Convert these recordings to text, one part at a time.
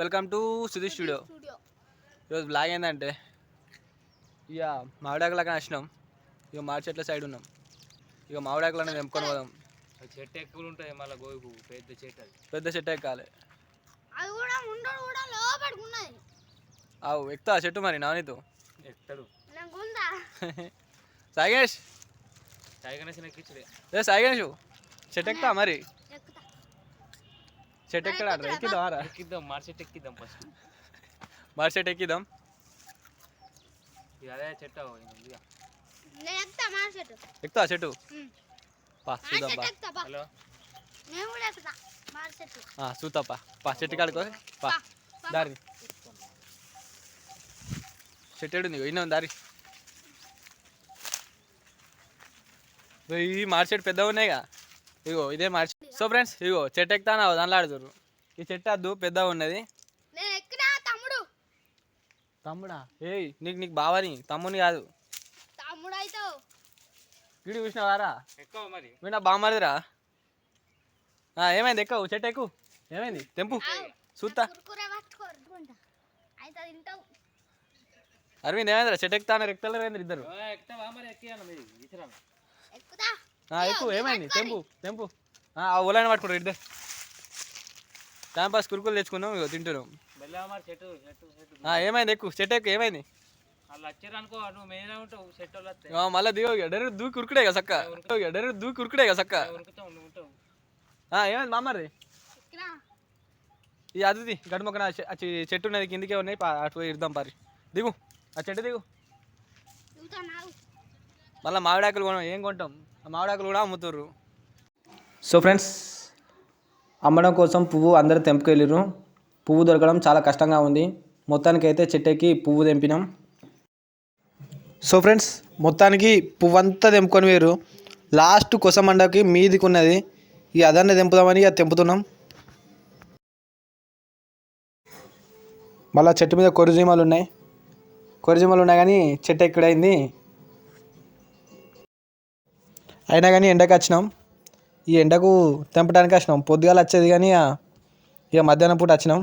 Welcome to Sudhi studio. ఈరోజు blog ఏంటంటే ఇక మామిడాకులకి వచ్చినాం ఇక మామిడి చెట్ల సైడ్ ఉన్నాం. ఇక మామిడాకులను తెంపుకొని పోదాం. అది చెట్టు ఎక్కువ ఉంటాయి మళ్ళీ గోయి పువ్వు పెద్ద చెట్టు పెద్ద చెట్టు ఎక్కాలి. అది కూడా ఉండడు కూడా లోపలికి ఉన్నది. అవు ఎక్కుతా చెట్టు మరి నానితో ఎక్కుతాడు. ఉందా? సాగేష్ టైగర్ ఎక్కించుడే ఏ సాగేష్ చెట్టు ఎక్కుతా మరి? ఎక్కుతా. చెట్టు ఎక్కడా ఎక్కిద్దాం రా ఎక్కిద్దాం మాడి చెట్టు ఎక్కిద్దాం ఫస్ట్ మరి చెట్టు ఎక్కిద్దాం ఇక అదే చెట్టు ఎక్కుతా మా చెట్టు. పా మా చూద్దాం పా హలో మా చూద్దాం పా పా చెట్టు కాడుకో పా. దారి చెట్టు ఏడుంది ఇన్నో దారి ఈ మాడి చెట్టు పెద్దగా ఉన్నాయిగా ఇగో ఇదే చెట్టు. సో ఫ్రెండ్స్ ఇగో చెట్టు ఎక్కుతాను? దానిలో ఆడుతుర్రు. ఈ చెట్టు అద్దు పెద్దగా ఉన్నది. నేను ఎక్కినా తమ్ముడు. తమ్ముడా? ఏయ్ నీకు నీకు బావని తమ్ముని కాదు. తమ్ముడు అవుతావు వీడు చూసినావారా? ఎక్కువ మరి? వీడు నా బామ్మదిరా ఏమైంది? ఎక్కువ? చెట్టు ఎక్కువ ఏమైంది? తెంపు. చూస్తా అయితే అరవింద్ ఏమైందిరా? చెట్టు ఎక్కుతాను? ఎక్కుతలేరు ఏంది ఇద్దరు? ఎక్కువ ఏమైంది? తెంపు తెంపు. ఆ, ఉలని పట్టుకుంటారు ఇద్దరు టైం పాస్ కురుకులు తెచ్చుకున్నాం ఇగో తింటున్నాం. మెల్లగా మరి చెట్టు చెట్టు చెట్టు. ఆ, ఏమైంది ఎక్కువ? చెట్టు ఎక్కువ ఏమైంది? మళ్ళా దిగో డైరెక్ట్ దూకి ఉరుకుడే కదా సక్క. డైరెక్ట్ దూకి ఉరుకుడే కదా సక్క. ఏమైంది మామరి ఈ అదిది గడి మొక్కన ఆ చె- ఆ చె- చెట్టు ఉన్నది కిందికే ఉన్నాయి అటు పోయి ఇద్దాం పారి దిగు ఆ చెట్టు దిగు. మళ్ళీ మామిడాకులు కొనం ఏం కొంటాం? ఆ మామిడాకులు కూడా అమ్ముతుర్రు. సో ఫ్రెండ్స్ అమ్మడం కోసం పువ్వు అందరూ తెంపుకెళ్ళిరు పువ్వు దొరకడం చాలా కష్టంగా ఉంది. మొత్తానికి అయితే చెట్టెక్కి పువ్వు తెంపినాం. సో ఫ్రెండ్స్ మొత్తానికి పువ్వు అంతా తెంపుకొని వేరు లాస్ట్ కొసమండకి మీదికి ఉన్నది ఈ అదన్నే తెంపుదామని ఇక తెంపుతున్నాం. మళ్ళీ చెట్టు మీద కొరిజీమాలు ఉన్నాయి. కొరిజీమాలు ఉన్నాయి కానీ చెట్టు ఎక్కడైంది? అయినా కానీ ఎండకు వచ్చినాం. ఈ ఎండకు తెంపడానికి వచ్చినాం. పొద్దుగాల వచ్చేది కానీ ఇక ఇక మధ్యాహ్నం పూట వచ్చినాం.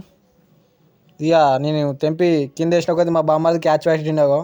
ఇక నేను తెంపి కింద వేసిన కొద్ది మా బామ్మది క్యాచ్ పెట్టిండగో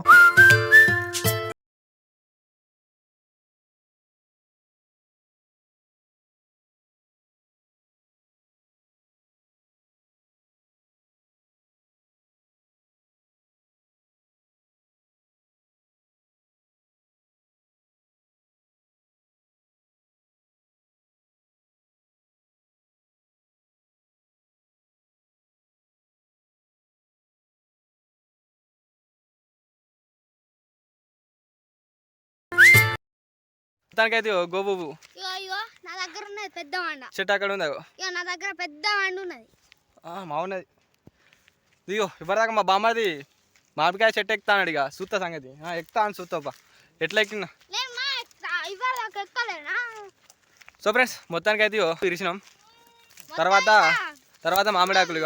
ఇగో ఇగో నా దగ్గర ఉన్నది పెద్ద వండ చెట్టు అక్కడ ఉంది నా దగ్గర పెద్ద వండ ఉన్నది. ఇదిగో ఇప్పటిదాకా మా బామ్మది మామిడికాయ చెట్టు ఎక్కుతాను ఇక. సూత్త సంగతి. ఆ, ఎక్కుతా అని సూత్తప్ప ఎట్లా ఎక్కినా మా సో ఫ్రెండ్స్ మొత్తానికి అయితే ఇరిచినాం తర్వాత తర్వాత మామిడాకులు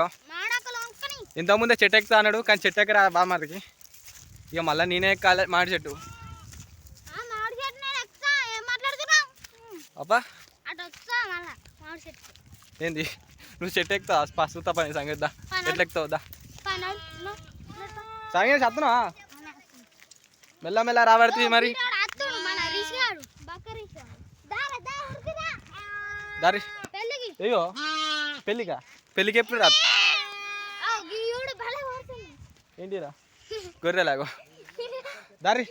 వంకని ఇంతకుముందే చెట్టు ఎక్కుతా అన్నాడు కానీ చెట్టు ఎక్కరా బామ్మదికి? ఇక మళ్ళీ నేనే ఎక్కాలి మామిడి చెట్టు ఆ మామిడి చెట్టు నేను ఎక్కుతా ఏం మాట్లాడుతున్నావు అబ్బా. మామిడి ఏంది? నువ్వు చెట్టు ఎక్కుతావు? పసుతా పని సంగతి దా. ఎట్లా ఎక్కుతావు? దా. సంగతి చెప్తున్నావా మెల్ల మెల్ల రాబడుతుంది మరి. దారా అయ్యో పెళ్ళికా? పెళ్ళికి ఎప్పుడు రా? ఏంటిరా గొర్రెలాగో. దారి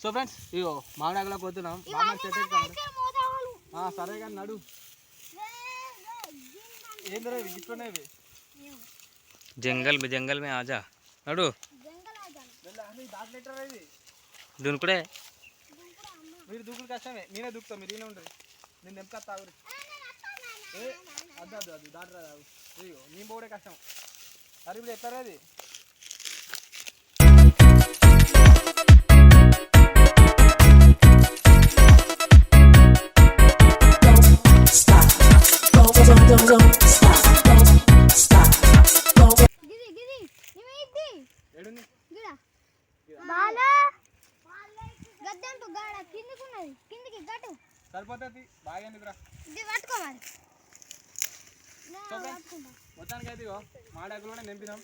సో ఫ్రెండ్స్ ఇగో మామిడాకులో పోతున్నాం. బామ్మ చెట్టు ఎక్కుతాం ఇక్కడ మోతావాళ్ళు ఆ, సరే కానీ నడు. ఏంద్రా ఇవి? ఇట్లనేవి జంగల్ మే జంగల్ మే ఆజా. నడు. దునుకుడే. మీరు దూకుడు కష్టమే. నేనే దూకుతాం మీరు ఈయన ఉండరు నేను నింపక తాగురు ఏ అద్దు అద్దు అది దాటరా తాగు అయ్యో నేను పోవడే కష్టం. అరే ఇప్పుడు ఎత్తారా అది? సరిపోతుంది బాగా ఎందుకురా మొత్తానికి అయితే ఇగో కూడా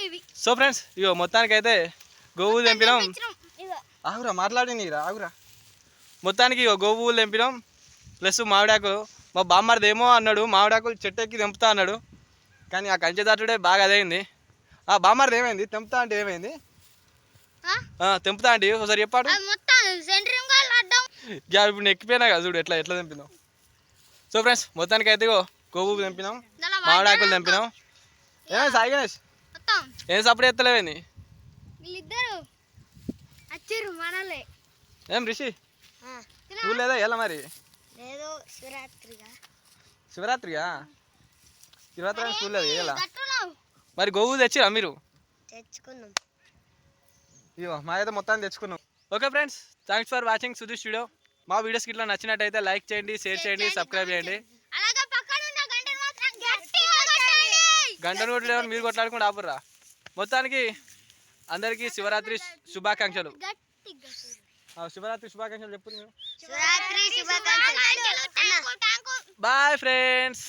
ఇవి సో ఫ్రెండ్స్ ఇగో మొత్తానికి అయితే గోవు తెంపినాం ఆగురా మాట్లాడి నీరా ఆగురా. మొత్తానికి ఇగో గోవులు తెంపినాం ప్లస్ మామిడాకులు. మా బామ్మర్ది ఏమో అన్నాడు మామిడాకులు చెట్టు ఎక్కి తెంపుతా అన్నాడు. కానీ ఆ కంచె దాటుడే బాగా అదైంది. ఆ బామ్మర్ది ఏమైంది తెంపుతా అంటే ఏమైంది? తెంపుతా అంటే ఒకసారి చెప్పాడు. ఇప్పుడు ఎక్కిపోయినా కదా చూడు ఎట్లా ఎట్లా తెంపినాం సో ఫ్రెండ్స్ మొత్తానికి అయితే గోవు తెంపినాం మామిడాకులు తెంపినాం. ఏమైంది సాయి గణేష్? ఏం సప్పుడు ఎత్తలేవేంది ఏం రిషి? నువ్వు లేదా ఎలా మరి? లేదో శివరాత్రిగా. శివరాత్రిగా శివరాత్రి స్కూల్ లేదు మరి గోవు తెచ్చిరా మీరు? తెచ్చుకున్నాం. ఇగో మా అయితే మొత్తాన్ని తెచ్చుకున్నాం. Okay friends thanks for watching Sudheer studio మా వీడియోస్కి ఇట్లా నచ్చినట్టయితే లైక్ చేయండి షేర్ చేయండి సబ్స్క్రైబ్ చేయండి. గంటను కొట్టలేమని మీరు కొట్లాడుకుంటూ ఆపుర్రా. మొత్తానికి అందరికీ శివరాత్రి శుభాకాంక్షలు. శివరాత్రి శుభాకాంక్షలు చెప్పు మీరు. Bye friends.